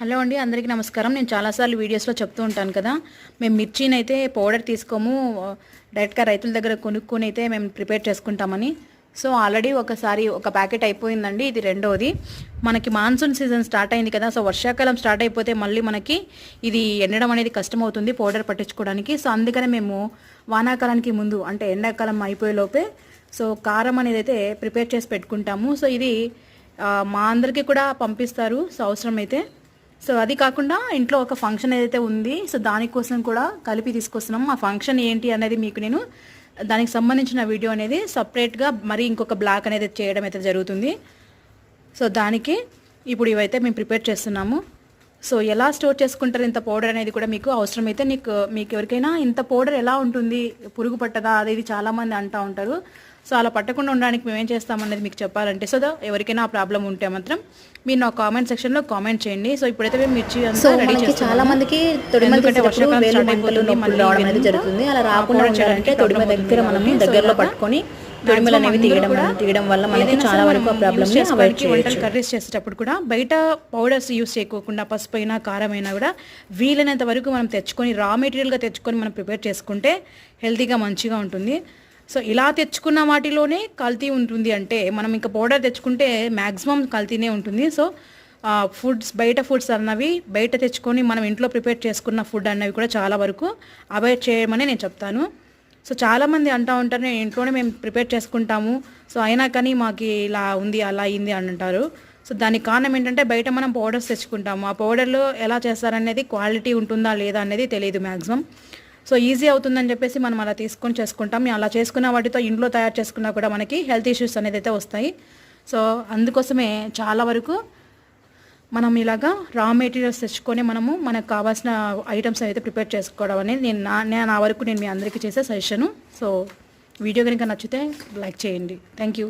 Hello అండి అందరికీ నమస్కారం. నేను చాలాసార్లు వీడియోస్లో చెప్తూ ఉంటాను కదా. మేము మిర్చిని అయితే పౌడర్ తీసుకోము డైరెక్ట్గా రైతుల దగ్గర కొనుక్కొని అయితే మేము ప్రిపేర్ చేసుకుంటామని. సో ఆల్రెడీ ఒకసారి ఒక ప్యాకెట్ అయిపోయిందండి ఇది రెండోది. మనకి మాన్సూన్ సీజన్ స్టార్ట్ అయింది కదా సో వర్షాకాలం స్టార్ట్ అయిపోతే మళ్ళీ మనకి ఇది ఎండడం అనేది కష్టం అవుతుంది పౌడర్ పట్టించుకోవడానికి. సో అందుకనే మేము వానాకాలానికి ముందు అంటే ఎండాకాలం అయిపోయే లోపే సో కారం అనేది అయితే ప్రిపేర్ చేసి పెట్టుకుంటాము. సో ఇది మా అందరికీ కూడా పంపిస్తారు సో అవసరం అయితే సో అది కాకుండా ఇంట్లో ఒక ఫంక్షన్ ఏదైతే ఉంది సో దానికోసం కూడా కలిపి తీసుకొస్తున్నాం. ఆ ఫంక్షన్ ఏంటి అనేది మీకు నేను దానికి సంబంధించిన వీడియో అనేది సపరేట్గా మరి ఇంకొక బ్లాక్ అనేది చేయడం అయితే జరుగుతుంది. సో దానికి ఇప్పుడు ఇవైతే మేము ప్రిపేర్ చేస్తున్నాము. సో ఎలా స్టోర్ చేసుకుంటారు ఇంత పౌడర్ అనేది కూడా మీకు అవసరమైతే నీకు మీకు ఎవరికైనా ఇంత పౌడర్ ఎలా ఉంటుంది పురుగు పట్టదా అది ఇది చాలామంది అంటూ ఉంటారు. సో అలా పట్టకుండా ఉండడానికి మేము ఏం చేస్తామనేది మీకు చెప్పాలంటే సో ఎవరికైనా ఆ ప్రాబ్లం ఉంటే మాత్రం మీరు నా కామెంట్ సెక్షన్లో కామెంట్ చేయండి. సో ఇప్పుడైతే మేము మిర్చి అంతా రెడీ. చాలా మందికి ఎందుకంటే వర్షాకాలం స్టార్ట్ అయిపోతుంది, మళ్ళీ జరుగుతుంది. అలా రాకుండా దగ్గర మనం దగ్గరలో పట్టుకొని తొడిమలు అనేవి తీయడం తీయడం వల్ల మనకి చాలా వరకు ప్రాబ్లమ్ వంటలు కర్రీస్ చేసేటప్పుడు కూడా బయట పౌడర్స్ యూస్ చేయకోకుండా పసుపు అయినా కారం అయినా కూడా వీలైనంత వరకు మనం తెచ్చుకొని రా మెటీరియల్గా తెచ్చుకొని మనం ప్రిపేర్ చేసుకుంటే హెల్తీగా మంచిగా ఉంటుంది. సో ఇలా తెచ్చుకున్న వాటిలోనే కల్తీ ఉంటుంది అంటే మనం ఇంకా పౌడర్ తెచ్చుకుంటే మ్యాక్సిమం కల్తీనే ఉంటుంది. సో ఫుడ్స్ బయట ఫుడ్స్ అన్నవి బయట తెచ్చుకొని మనం ఇంట్లో ప్రిపేర్ చేసుకున్న ఫుడ్ అన్నవి కూడా చాలా వరకు అవాయిడ్ చేయమని నేను చెప్తాను. సో చాలామంది అంటూ ఉంటారు నేను ఇంట్లోనే మేము ప్రిపేర్ చేసుకుంటాము. సో అయినా కానీ మాకు ఇలా ఉంది అలా అయింది అని అంటారు. సో దానికి కారణం ఏంటంటే బయట మనం పౌడర్స్ తెచ్చుకుంటాము. ఆ పౌడర్లో ఎలా చేస్తారనేది క్వాలిటీ ఉంటుందా లేదా అనేది తెలియదు మ్యాక్సిమం సో ఈజీ అవుతుందని చెప్పేసి మనం అలా తీసుకొని చేసుకుంటాం. అలా చేసుకున్న వాటితో ఇంట్లో తయారు చేసుకున్నా కూడా మనకి హెల్త్ ఇష్యూస్ అనేది అయితే వస్తాయి. సో అందుకోసమే చాలా వరకు మనం ఇలాగా రా మెటీరియల్స్ తెచ్చుకొని మనము మనకు కావాల్సిన ఐటమ్స్ అయితే ప్రిపేర్ చేసుకోవడం అనేది నేను నా నేను నా వరకు నేను మీ అందరికీ చేసే సజెషను సో వీడియో కనుక నచ్చితే లైక్ చేయండి. Thank you